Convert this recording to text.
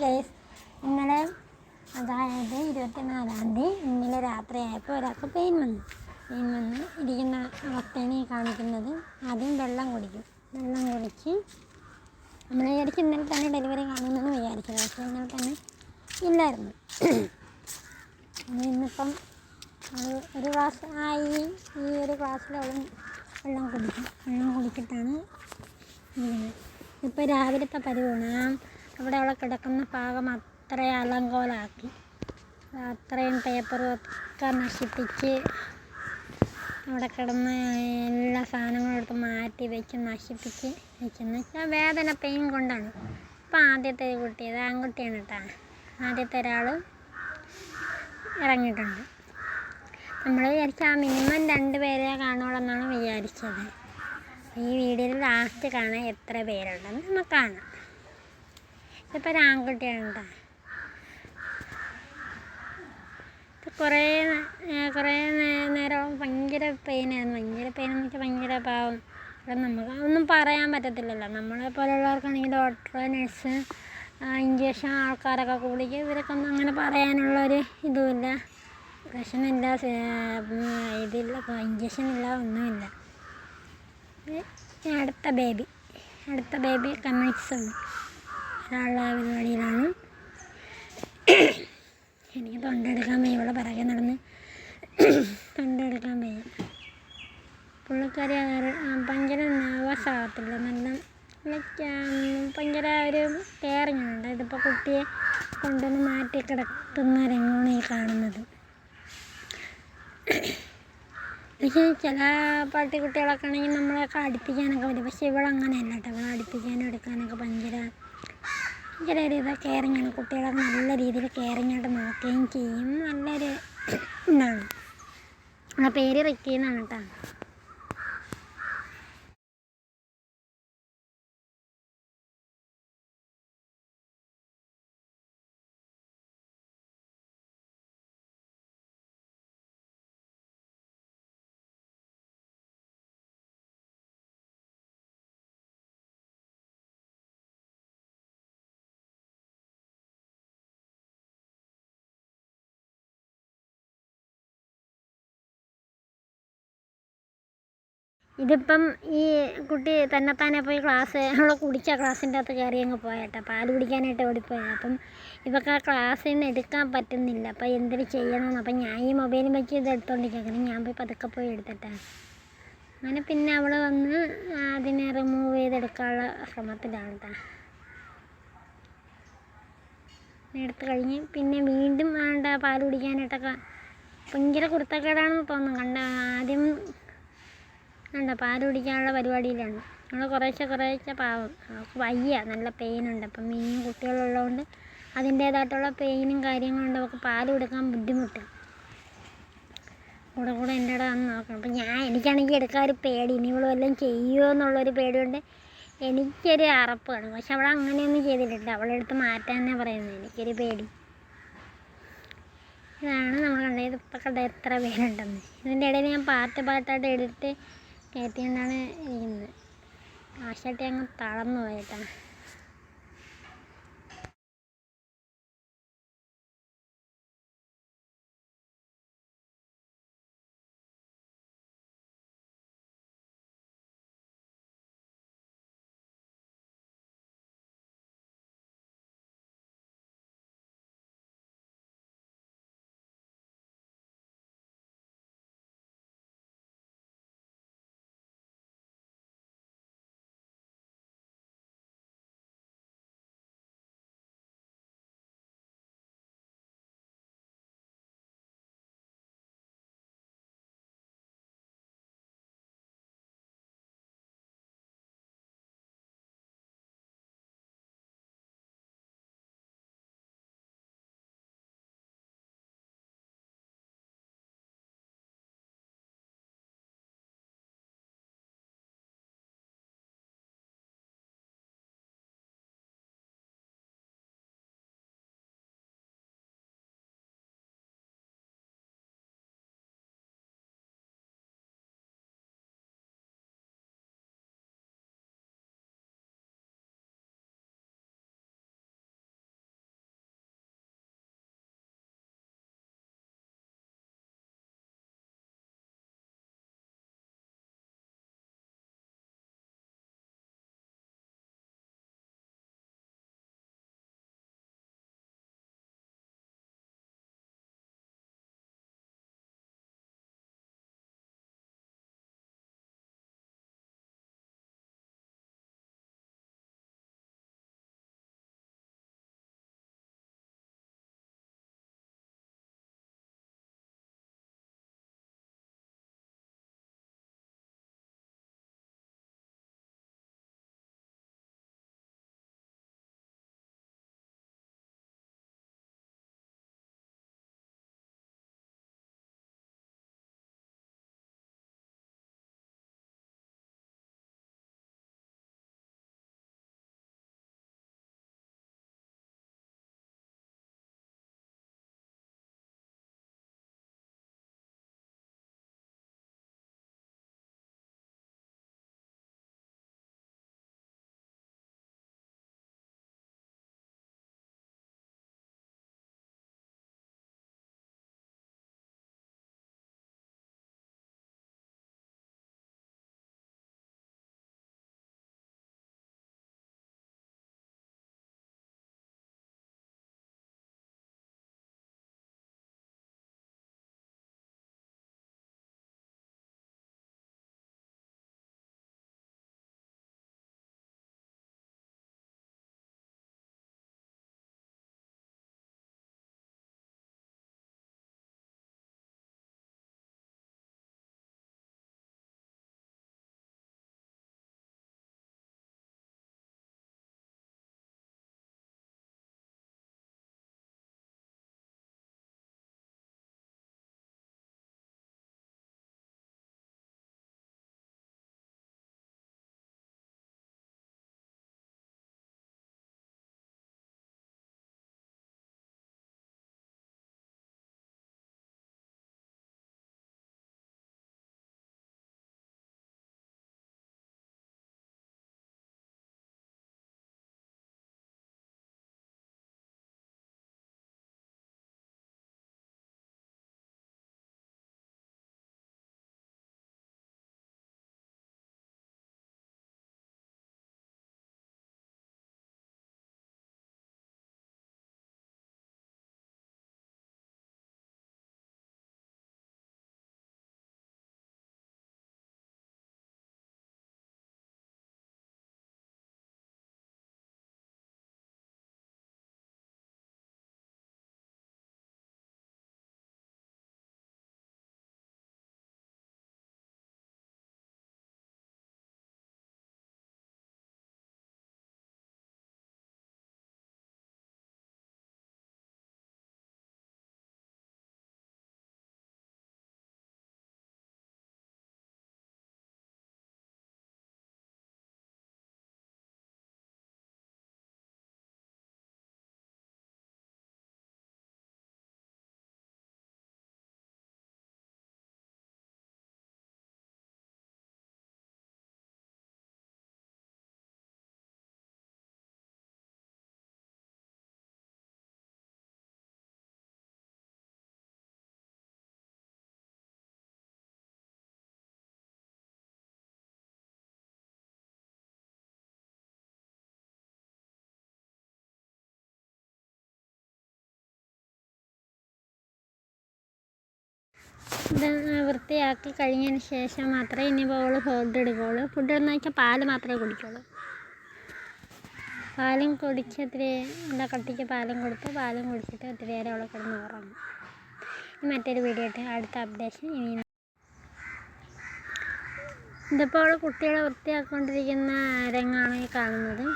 Guys ഇന്നലെ അതായത് ഇരുപത്തിനാലാം തീയതി ഇന്നലെ രാത്രിയായപ്പോൾ ഒരാൾക്ക് പെയിൻ വന്നു. പെയിൻ വന്ന് ഇരിക്കുന്ന അവസ്ഥയാണ് ഈ കാണിക്കുന്നത്. ആദ്യം വെള്ളം കുടിക്കും. വെള്ളം കുടിച്ച് നമ്മൾ വിചാരിച്ച് ഇന്നലെ തന്നെ ഡെലിവറി കാണുമെന്ന് വിചാരിച്ചത് പക്ഷേ ഇന്നലെ തന്നെ ഇല്ലായിരുന്നു. ഇന്നിപ്പം അത് ഒരു ക്ലാസ് ആയി. ഈ ഒരു ഗ്ലാസ്സിലോളം വെള്ളം കുടിക്കും. വെള്ളം കുടിച്ചിട്ടാണ് ഇരിക്കുന്നത്. ഇപ്പോൾ രാവിലത്തെ പരിപൂണം അവിടെ അവിടെ കിടക്കുന്ന ഭാഗം അത്രയും അലങ്കോലാക്കി. അത്രയും പേപ്പറും ഒക്കെ നശിപ്പിച്ച് അവിടെ കിടന്ന് എല്ലാ സാധനങ്ങളും എടുത്ത് മാറ്റി വെച്ച് നശിപ്പിച്ച് വെച്ചെന്ന് വെച്ചാൽ വേദന പെയിൻ കൊണ്ടാണ്. ഇപ്പം ആദ്യത്തെ കുട്ടി ഇത് ആൺകുട്ടിയാണ് കേട്ടോ. ആദ്യത്തെ ഒരാൾ ഇറങ്ങിയിട്ടുണ്ട്. നമ്മൾ വിചാരിച്ച ആ മിനിമം രണ്ട് പേരെ കാണുള്ളൂ വിചാരിച്ചത്. ഈ വീഡിയോയിൽ ലാസ്റ്റ് കാണാൻ എത്ര പേരുണ്ടെന്ന് നമുക്ക് കാണാം. ഇതിപ്പോൾ ഒരു ആൺകുട്ടിയാണ് കുറേ കുറേ നേരം ഭയങ്കര പെയിനായിരുന്നു ഭയങ്കര പെയിൻ എന്ന് വെച്ചാൽ ഭയങ്കര പാവം. അപ്പം നമുക്ക് ഒന്നും പറയാൻ പറ്റത്തില്ലല്ലോ. നമ്മളെ പോലുള്ളവർക്കാണെങ്കിൽ ഡോക്ടർ നഴ്സ് ഇഞ്ചക്ഷൻ ആൾക്കാരൊക്കെ കൂടിക്ക് ഇവരൊക്കെ ഒന്നും അങ്ങനെ പറയാനുള്ളൊരു ഇതുമില്ല. പ്രശ്നമില്ല ഇതില്ല ഇഞ്ചക്ഷൻ ഇല്ല ഒന്നുമില്ല. അടുത്ത ബേബി അടുത്ത ബേബി കമ്മ്യൂണിസ്റ്റ് ഉണ്ട് ഒരാളുടെ പരിപാടിയിലാണ്. എനിക്ക് തൊണ്ടെടുക്കാൻ വയ്യ. ഇവിടെ പിറകെ നടന്ന് തൊണ്ടെടുക്കാൻ വയ്യ. പുള്ളിക്കാരി ഭയങ്കര നെർവസ് ആകത്തില്ല നല്ല ലൈക്ക് ഭയങ്കര ഒരു കെയറിങ് ഉണ്ട് ഇതിപ്പോൾ കുട്ടിയെ കൊണ്ടുവന്ന് മാറ്റി കിടത്തുന്ന രംഗമാണ് ഈ കാണുന്നത്. പക്ഷേ ചില പട്ടിക്കുട്ടികളൊക്കെ ആണെങ്കിൽ നമ്മളെയൊക്കെ അടുപ്പിക്കാനൊക്കെ പറ്റും. പക്ഷേ ഇവളങ്ങനെയല്ല കേട്ടോ. ഇവളെ അടുപ്പിക്കാനും എടുക്കാനൊക്കെ ഭയങ്കര ഭയങ്കര ഇത് കെയറിങ് ആണ്. കുട്ടികളൊക്കെ നല്ല രീതിയിൽ കെയറിങ് ആയിട്ട് നോക്കുകയും ചെയ്യും. നല്ലൊരു ഇതാണ്. ആ പേര് റിക്കി എന്നാണ് കേട്ടോ. ഇതിപ്പം ഈ കുട്ടി തന്നെത്താനെ പോയി ക്ലാസ് അവളെ കുടിച്ച ക്ലാസ്സിന്റെ അകത്ത് കയറി അങ്ങ് പോയട്ടെ. പാൽ കുടിക്കാനായിട്ട് ഓടിപ്പോയത്. അപ്പം ഇവൾക്ക് ആ ക്ലാസ്സിൽ നിന്ന് എടുക്കാൻ പറ്റുന്നില്ല. അപ്പം എന്തിനു ചെയ്യണമെന്ന്. അപ്പം ഞാൻ ഈ മൊബൈലും വെച്ച് ഇത് എടുത്തോണ്ടിരിക്കുന്നത് ഞാൻ പോയി പതുക്കെ പോയി എടുത്തിട്ടാണ് അങ്ങനെ പിന്നെ അവൾ വന്ന് അതിനെ റിമൂവ് ചെയ്തെടുക്കാനുള്ള ശ്രമത്തിലാണ് കേട്ടോ എടുത്ത് കഴിഞ്ഞ് പിന്നെ വീണ്ടും വേണ്ട പാൽ കുടിക്കാനായിട്ടൊക്കെ ഭയങ്കര കുരുത്തക്കേടാണെന്ന് തോന്നുന്നു. കണ്ട ആദ്യം കണ്ടോ പാൽ കുടിക്കാനുള്ള പരിപാടിയിലാണ്. നമ്മൾ കുറേശ്ശെ കുറേശ്ശെ പാവം. അവൾക്ക് വയ്യ. നല്ല പെയിനുണ്ട്. അപ്പം ഈ കുട്ടികളുള്ളതുകൊണ്ട് അതിന്റേതായിട്ടുള്ള പെയിനും കാര്യങ്ങളും ഉണ്ട്. അവൾക്ക് പാൽ കൊടുക്കാൻ ബുദ്ധിമുട്ട്. കൂടെ കൂടെ എന്റെ വന്ന് നോക്കണം. അപ്പം ഞാൻ എനിക്കാണെങ്കിൽ എടുക്കാൻ ഒരു പേടി. ഇനി ഇവൾ വല്ലതും ചെയ്യുമോ എന്നുള്ളൊരു പേടിയുണ്ട്. എനിക്കൊരു അറപ്പാണ്. പക്ഷെ അവൾ അങ്ങനെയൊന്നും ചെയ്തിട്ടില്ല. അവളെ അടുത്ത് മാറ്റാൻ തന്നെ പറയുന്നത്. എനിക്കൊരു പേടി. ഇതാണ് നമ്മൾ കണ്ടത്. ഇപ്പം കണ്ട എത്ര പേരുണ്ടെന്ന്. ഇതിന്റെ ഇടയിൽ ഞാൻ പാട്ട് പാട്ടായിട്ട് എടുത്ത് കയറ്റിക്കൊണ്ടാണ് ഇരിക്കുന്നത്? ആശാട്ടി അങ്ങ് തളർന്നു പോയിട്ടാണ് ഇത് വൃത്തിയാക്കി കഴിഞ്ഞതിന് ശേഷം മാത്രമേ ഇനിയിപ്പോൾ അവൾ ഫുഡ് എടുക്കുകയുള്ളൂ. ഫുഡ് എന്ന് വെച്ചാൽ പാൽ മാത്രമേ കുടിക്കുകയുള്ളൂ പാലും കുടിച്ച് ഒത്തിരി എന്താ കട്ടിക്ക് പാലും കൊടുത്ത് പാലും കുടിച്ചിട്ട് ഒത്തിരി നേരം അവളെ കിടന്ന് ഉറങ്ങും. മറ്റൊരു വീഡിയോ ഇട്ട് അടുത്ത അപ്ഡേഷൻ ഇനി ഇതിപ്പോൾ അവൾ കുട്ടികളെ വൃത്തിയാക്കിക്കൊണ്ടിരിക്കുന്ന രംഗമാണ് ഈ കാണുന്നത്.